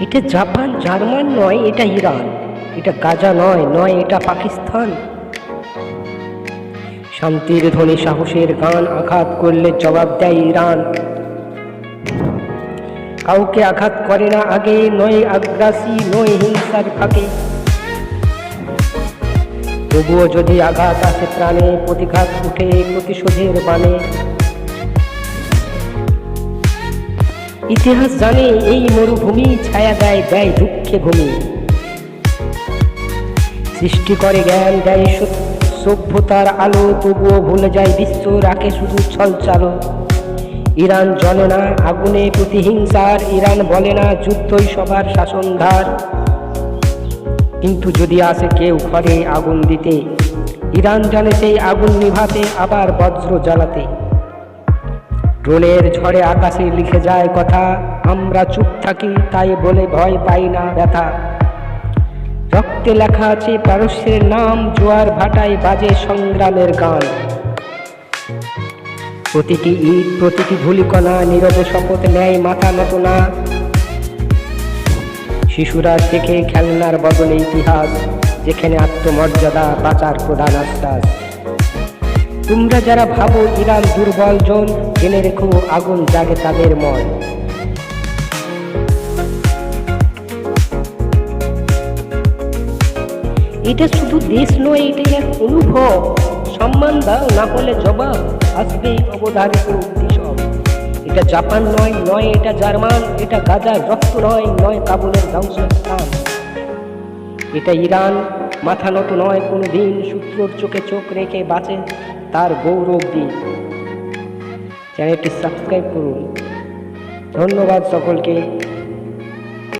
এটা Japan, German নয়, এটা ইরান। এটা গাজা নয় নয়, এটা পাকিস্তান। শান্তির ধ্বনি, সাহসের গান আঘাত করলে জবাব দেয় ইরান। কাউকে আঘাত করে না আগে, নয় আগ্রাসী, নয় হিংসার ফাঁকে। তবুও যদি আঘাত আসে প্রাণে, প্রতিঘাত উঠে প্রতিশোধের বানে ইতিহাস জানে এই মরুভূমি ছায়া দেয় দেয় দুঃখে ভূমি। সৃষ্টি করে জ্ঞান, দেয় সভ্যতার আলো, তবুও ভুলে যায় বিশ্ব, রাখে শুধু ছল চালো। ইরান জ্বলে না আগুনে প্রতিহিংসার, ইরান বলে না যুদ্ধই সবার শাসনধার। কিন্তু যদি আসে কেউ ঘরে আগুন দিতে, ইরান জানে সেই আগুন নিভাতে, আবার বজ্র জ্বালাতে। ড্রোনের ঝড়ে আকাশে লিখে যায় কথা। আমরা চুপ থাকি, তাই বলে ভয় পাই না ব্যথা। রক্তে লেখা আছে পারস্যের নাম, জোয়ার ভাটায় বাজে সংগ্রামের গান। প্রতিটি ঈদ প্রতিটি ধুলিকণা নীরবে শপথ নেয় মাথা নত না শিশুরা শেখে খেলনার বদলে ইতিহাস, যেখানে আত্মমর্যাদা বাঁচার প্রধান আশ্বাস। তোমরা যারা ভাবো ইরান দুর্বল, জন, জেনে রেখো আগুন জাগে তাদের মন। এটা শুধু দেশ নয়, এটাই এক অনুভব। সম্মান দাও, না হলে জবাব আসবে অবধারিত এটা জাপান নয় নয় এটা জার্মান, এটা গাজার রক্ত নয় নয় কাবুলের ধ্বংসস্থান। এটা ইরান মাথা নত নয়, কোনো দিন সূত্রর চোখে চোখ রেখে বাঁচে তার গৌরব দিন। চ্যানেলটি সাবস্ক্রাইব করুন। ধন্যবাদ সকলকে।